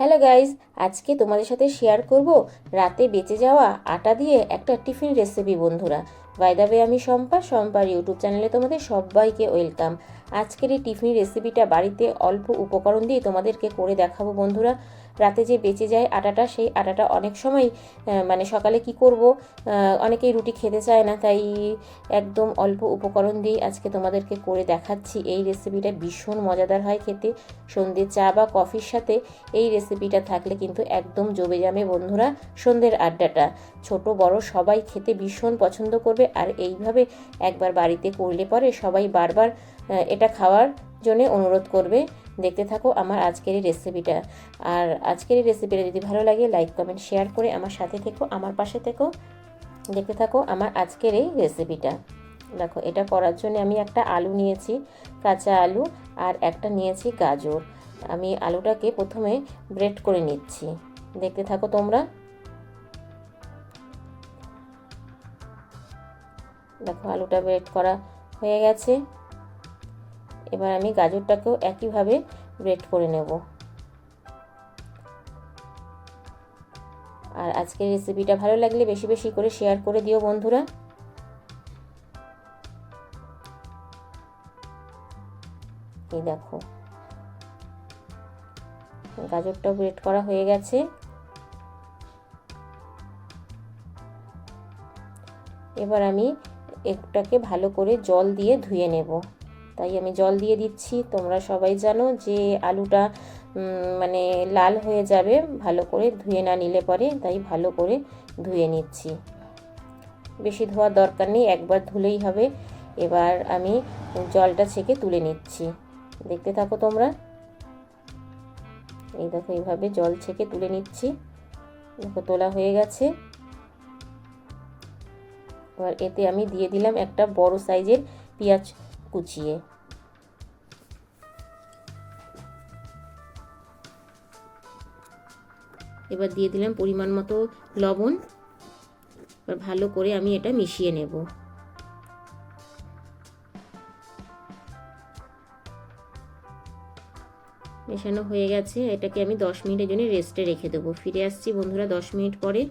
Hello guys আজকে তোমাদের সাথে শেয়ার করব রাতে বেঁচে যাওয়া আটা দিয়ে একটা টিফিন রেসিপি বন্ধুরা। বাইদাবে আমি শম্পা, শম্পার ইউটিউব চ্যানেলে তোমাদের সবাইকে ওয়েলকাম। আজকের এই টিফিন রেসিপিটা বাড়িতে অল্প উপকরণ দিয়ে তোমাদেরকে করে দেখাবো বন্ধুরা। রাতে যে বেঁচে যায় আটাটা, সেই আটাটা অনেক সময় মানে সকালে কি করব? অনেকেই রুটি খেতে চায় না, তাই একদম অল্প উপকরণ দিয়ে আজকে তোমাদেরকে করে দেখাচ্ছি। এই রেসিপিটা ভীষণ মজাদার হয় খেতে। সন্ধ্যে চা বা কফির সাথে এই রেসিপিটা থাকলে কিন্তু একদম জমে যাবে বন্ধুরা সন্ধ্যের আড্ডাটা। ছোট, বড় সবাই খেতে ভীষণ পছন্দ করবে, আর এইভাবে একবার বাড়িতে করলে পরে সবাই বারবার এটা খাওয়ার জন্য অনুরোধ করবে। দেখতে থাকো আমার আজকের এই রেসিপিটা আর আজকের এই রেসিপিটা যদি ভালো লাগে লাইক কমেন্ট শেয়ার করে আমার সাথে থেকো, আমার পাশে থেকো। দেখতে থাকো আমার আজকের এই রেসিপিটা দেখো, এটা করার জন্য আমি একটা আলু নিয়েছি, কাঁচা আলু, আর একটা নিয়েছি গাজর। আমি আলুটাকে প্রথমে ব্রেড করে নিচ্ছি। দেখতে থাকো তোমরা। দেখো, আলুটা ব্রেড করা হয়ে গেছে। এবার আমি গাজরটাকেও একইভাবে ব্রেড করে নেব। আর আজকের রেসিপিটা ভালো লাগলে বেশি বেশি করে শেয়ার করে দিও বন্ধুরা। এই দেখো। গাজরটাও ব্রেড করা হয়ে গেছে। এবার আমি একটাকে ভালো করে জল দিয়ে ধুয়ে নেব। তাই আমি জল দিয়ে দিচ্ছি। তোমরা সবাই জানো যে আলুটা মানে লাল হয়ে যাবে ভালো করে ধুয়ে না নিলে পরে, তাই ভালো করে ধুয়ে নিচ্ছি। বেশি ধোয়ার দরকার নেই, একবার ধুলেই হবে। এবার আমি জলটা ছেঁকে তুলে নিচ্ছি। দেখতে থাকো তোমরা। এই দেখো, এইভাবে জল ছেঁকে তুলে নিচ্ছি। দেখো, তোলা হয়ে গেছে। এবার এতে আমি দিয়ে দিলাম একটা বড় সাইজের পেঁয়াজ কুচিয়ে। এবার দিয়ে দিলাম পরিমাণ মতো লবণ। এবার ভালো করে আমি এটা মিশিয়ে নেব। মেশানো হয়ে গেছে, এটাকে আমি দশ মিনিটের জন্য রেস্টে রেখে দেবো। ফিরে আসছি বন্ধুরা দশ মিনিট পরে।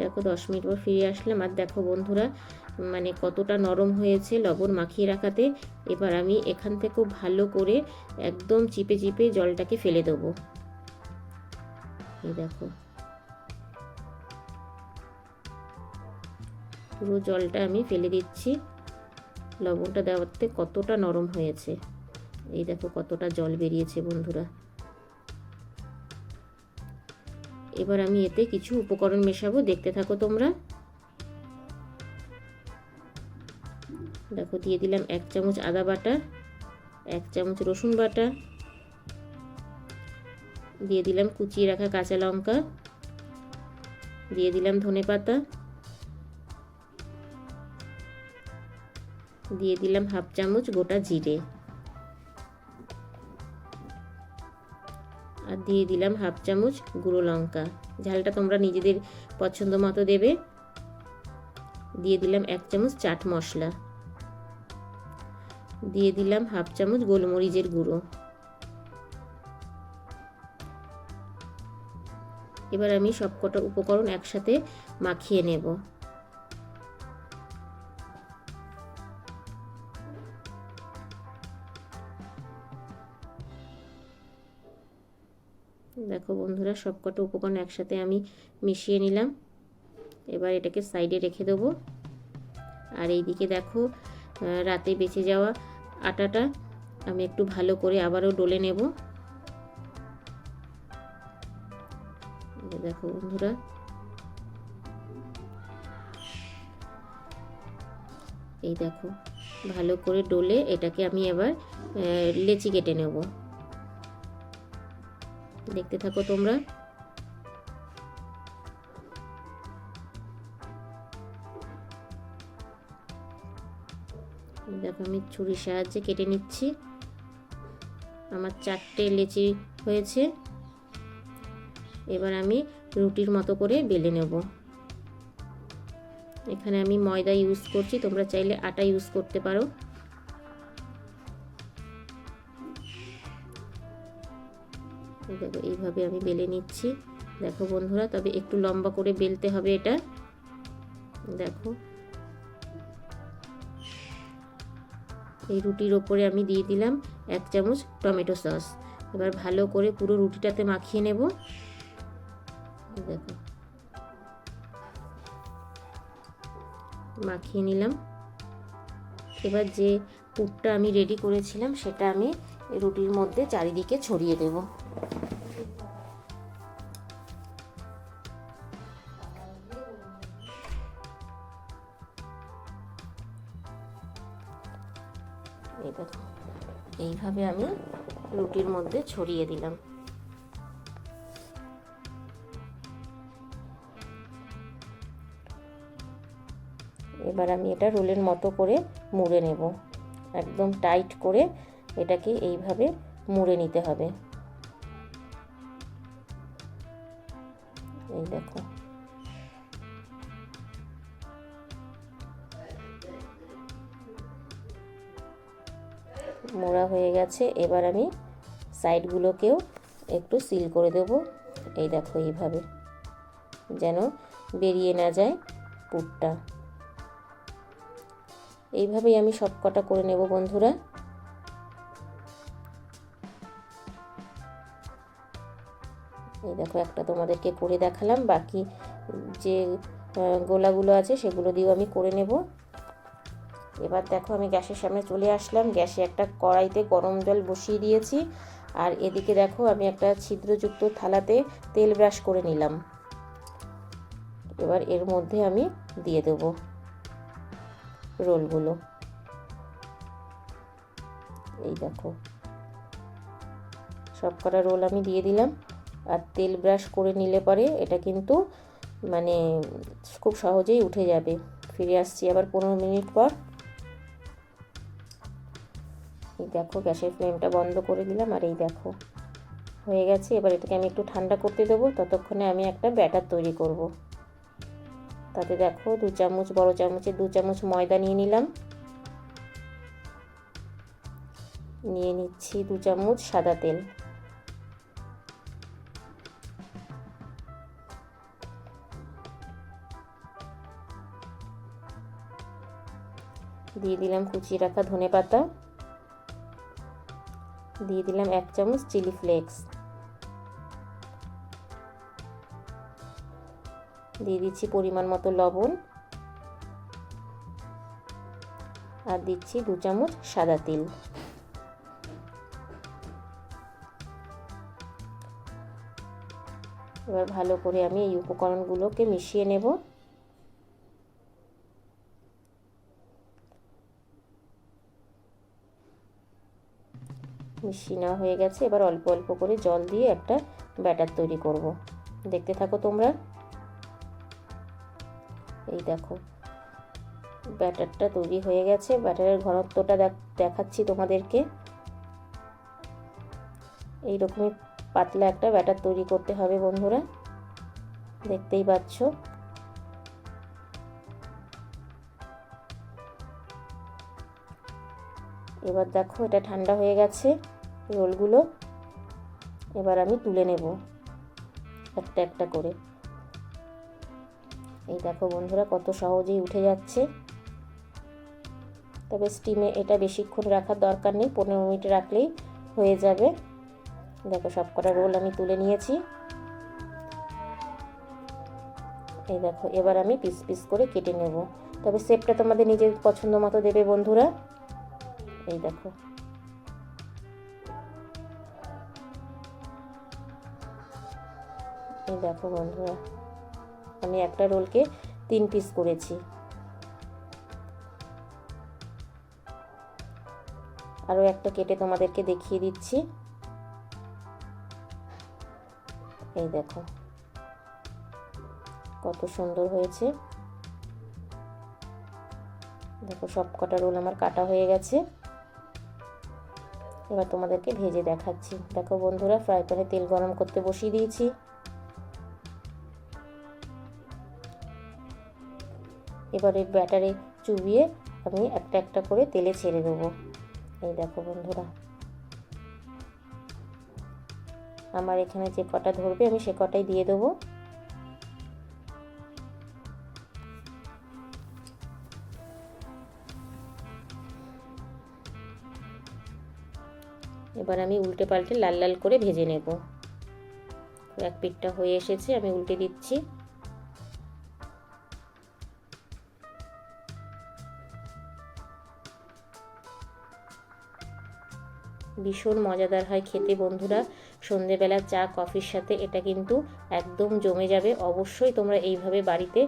দেখো দশ মিনিট পর ফিরে আসলাম। আর দেখো বন্ধুরা মানে কতটা নরম হয়েছে লবণ মাখিয়ে রাখাতে, এবার আমি এখান থেকেও ভালো করে একদম চিপে চিপে জলটাকে ফেলে দেবো। এই দেখো। পুরো জলটা আমি ফেলে দিচ্ছি। লবণটা দেওয়াতে কতটা নরম হয়েছে। এই দেখো কতটা জল বেরিয়েছে বন্ধুরা। এবার আমি এতে কিছু উপকরণ মেশাবো, দেখতে থাকো তোমরা। দেখো দিয়ে দিলাম এক চামচ আদা বাটা, এক চামচ রসুন বাটা, দিয়ে দিলাম কুচিয়ে রাখা কাঁচা লঙ্কা, দিয়ে দিলাম ধনে পাতা, দিয়ে দিলাম হাফ চামচ গোটা জিরে। আর দিয়ে দিলাম হাফ চামচ গুঁড়ো লঙ্কা। ঝালটা তোমরা নিজেদের পছন্দ মতো দেবে। দিয়ে দিলাম এক চামচ চাট মশলা। দিয়ে দিলাম হাফ চামচ গোলমরিচের গুঁড়ো। এবার আমি সবকটা উপকরণ একসাথে মাখিয়ে নেব। দেখো বন্ধুরা, সবকটা উপকরণ একসাথে আমি মিশিয়ে নিলাম। এবার এটাকে সাইডে রেখে দেবো। আর এইদিকে দেখো রাতে বেঁচে যাওয়া আটাটা আমি একটু ভালো করে আবারও ডলে নেব। দেখো বন্ধুরা। এই দেখো, ভালো করে ডলে এটাকে আমি এবার লেচি কেটে নেব। দেখতে থাকো তোমরা। দেখো আমি ছুরির সাহায্যে কেটে নিচ্ছি। আমার চারটে লেচি হয়েছে। এবার আমি রুটির মতো করে বেলে নেব। এখানে আমি ময়দা ইউজ করছি, তোমরা চাইলে আটা ইউজ করতে পারো। দেখো, এইভাবে আমি বেলে নিচ্ছি। দেখো বন্ধুরা, তবে একটু লম্বা করে বেলতে হবে এটা। দেখো এই রুটির ওপরে আমি দিয়ে দিলাম এক চামচ টমেটো সস। এবার ভালো করে পুরো রুটিটাতে মাখিয়ে নেব। দেখো। মাখিয়ে নিলাম। এবার যে পুরটা আমি রেডি করেছিলাম, সেটা আমি রুটির মধ্যে চারিদিকে ছড়িয়ে দেব। এইভাবে আমি রুটির মধ্যে ছড়িয়ে দিলাম। এবার আমি এটা রোলের মতো করে মুড়ে নেব। একদম টাইট করে এটাকে এইভাবে মুড়ে নিতে হবে। এই দেখো। মোড়া হয়ে গেছে। এবার আমি সাইডগুলোকেও একটু সিল করে দেব। এই দেখো এইভাবে, যেন বেরিয়ে না যায় পুরটা এইভাবেই আমি সব কটা করে নেব বন্ধুরা। এই দেখো একটা তোমাদেরকে করে দেখালাম। বাকি যে গোলাগুলো আছে সেগুলো দিয়েও আমি করে নেব। এবার দেখো আমি গ্যাসের সামনে চলে আসলাম। গ্যাসে একটা কড়াইতে গরম জল বসিয়ে দিয়েছি। আর এদিকে দেখো আমি একটা ছিদ্রযুক্ত থালাতে তেল ব্রাশ করে নিলাম। এবার এর মধ্যে আমি দিয়ে দেবো রোলগুলো। এই দেখো। সব কটা রোল আমি দিয়ে দিলাম। আর তেল ব্রাশ করে নিলে পরে এটা কিন্তু মানে খুব সহজেই উঠে যাবে। ফিরে আসছি আবার পনেরো মিনিট পর। এই দেখো, গ্যাসের ফ্লেমটা বন্ধ করে দিলাম আর এই দেখো। হয়ে গেছে, এবার এটাকে আমি একটু ঠান্ডা করতে দেবো, ততক্ষণে আমি একটা ব্যাটার তৈরি করব। তাতে দেখো, দু চামচ, বড় চামচে দু চামচ ময়দা নিয়ে নিলাম। নিয়ে নিচ্ছি দু চামচ সাদা তেল। দিয়ে দিলাম কুচিয়ে রাখা ধনে পাতা দিয়ে দিলাম এক চামচ চিলি ফ্লেক্স। দিয়ে দিচ্ছি পরিমাণ মতো লবণ। আর দিচ্ছি দু চামচ সাদা তেল। এবার ভালো করে আমি এই উপকরণগুলোকে মিশিয়ে নেব। মিশিয়ে নেওয়া হয়ে গেছে। এবার অল্প অল্প করে জল দিয়ে একটা ব্যাটার তৈরি করব। দেখতে থাকো তোমরা। এই দেখো, ব্যাটারটা তৈরি হয়ে গেছে। ব্যাটারের ঘনত্বটা দেখাচ্ছি তোমাদেরকে। এইরকমই পাতলা একটা ব্যাটার তৈরি করতে হবে বন্ধুরা। দেখতেই পাচ্ছ। এবার দেখো, এটা ঠান্ডা হয়ে গেছে। রোলগুলো এবার আমি তুলে নেব একটা একটা করে। এই দেখো বন্ধুরা কত সহজেই উঠে যাচ্ছে। তবে স্টিমে এটা বেশিক্ষণ রাখার দরকার নেই, পনেরো মিনিট রাখলেই হয়ে যাবে। দেখো সব কটা রোল আমি তুলে নিয়েছি। এই দেখো, এবার আমি পিস পিস করে কেটে নেব। তবে শেপটা তোমাদের নিজের পছন্দ মতো দেবে বন্ধুরা। এই দেখো। দেখো বন্ধুরা, আমি একটা রোলকে তিন পিস করেছি। আরও একটা কেটে তোমাদেরকে দেখিয়ে দিচ্ছি। এই দেখো, কত সুন্দর হয়েছে। দেখো সব কটা রোল আমার কাটা হয়ে গেছে। এবার তোমাদেরকে ভেজে দেখাচ্ছি। দেখো বন্ধুরা, ফ্রাই প্যানে তেল গরম করতে বসিয়ে দিয়েছি। এবারে ব্যাটারে চুবিয়ে আমি একটা একটা করে তেলে ছেড়ে দেবো। এই দেখো বন্ধুরা। আমার এখানে যে কটা ধরবে আমি সে কটাই দিয়ে দেবো। এবার আমি উল্টে পাল্টে লাল লাল করে ভেজে নেব। এক পিঠটা হয়ে এসেছে, আমি উল্টে দিচ্ছি। ভীষণ মজাদার হয় খেতে বন্ধুরা। সন্ধেবেলা চা, কফির সাথে এটা কিন্তু একদম জমে যাবে। অবশ্যই তোমরা এইভাবে বাড়িতে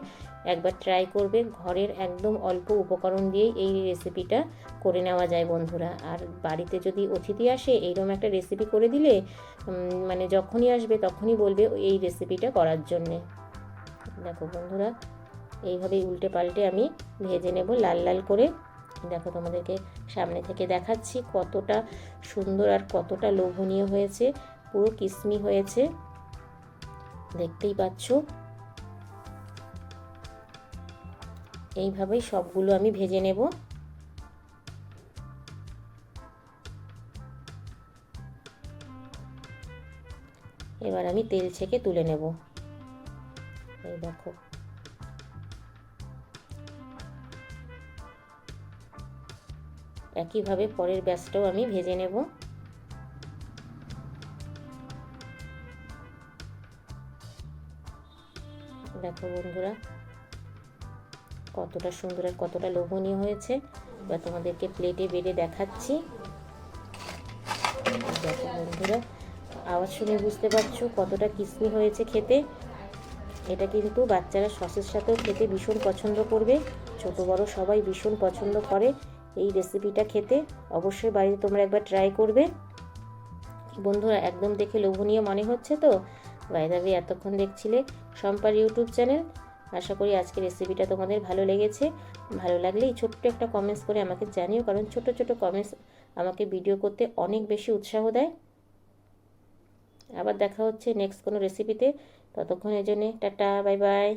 একবার ট্রাই করবে। ঘরের একদম অল্প উপকরণ দিয়েই এই রেসিপিটা করে নেওয়া যায় বন্ধুরা। আর বাড়িতে যদি অতিথি আসে, এইরকম একটা রেসিপি করে দিলে মানে যখনই আসবে তখনই বলবে এই রেসিপিটা করার জন্যে। দেখো বন্ধুরা, এইভাবেই উল্টে পাল্টে আমি ভেজে নেব, লাল লাল করে। দেখো তোমাদেরকে সামনে থেকে দেখাচ্ছি কতটা সুন্দর আর কতটা লোভনীয় হয়েছে, পুরো কিসমি হয়েছে। দেখতেই পাচ্ছ। এইভাবেই সবগুলো আমি ভেজে নেব। এবার আমি তেল ছেঁকে তুলে নেব। এই দেখো। একইভাবে পরের ব্যাসটাও আমি ভেজে নেব। দেখো বন্ধুরা, কতটা সুন্দর আর কতটা লোভনীয় হয়েছে। এবার তোমাদেরকে প্লেটে বেড়ে দেখাচ্ছি। দেখো বন্ধুরা, আওয়াজ শুনে বুঝতে পারছ কতটা কিসমি হয়েছে খেতে। এটা কিন্তু বাচ্চারা সসের সাথেও খেতে ভীষণ পছন্দ করবে। ছোট বড় সবাই ভীষণ পছন্দ করে। এই রেসিপিটা খেতে অবশ্যই বাড়িতে তোমরা একবার ট্রাই করবে। বন্ধুরা, একদম দেখে লোভনীয় মনে হচ্ছে তো? বাইদাবি এতক্ষণ দেখছিলে সম্পার ইউটিউব চ্যানেল আশা করি আজকের রেসিপিটা তোমাদের ভালো লেগেছে। ভালো লাগলে এই ছোট্ট একটা কমেন্টস করে আমাকে জানিও, কারণ ছোট ছোট কমেন্টস আমাকে ভিডিও করতে অনেক বেশি উৎসাহ দেয়। আবার দেখা হচ্ছে নেক্সট কোনো রেসিপিতে ততক্ষণের জন্যে টাটা বাই বাই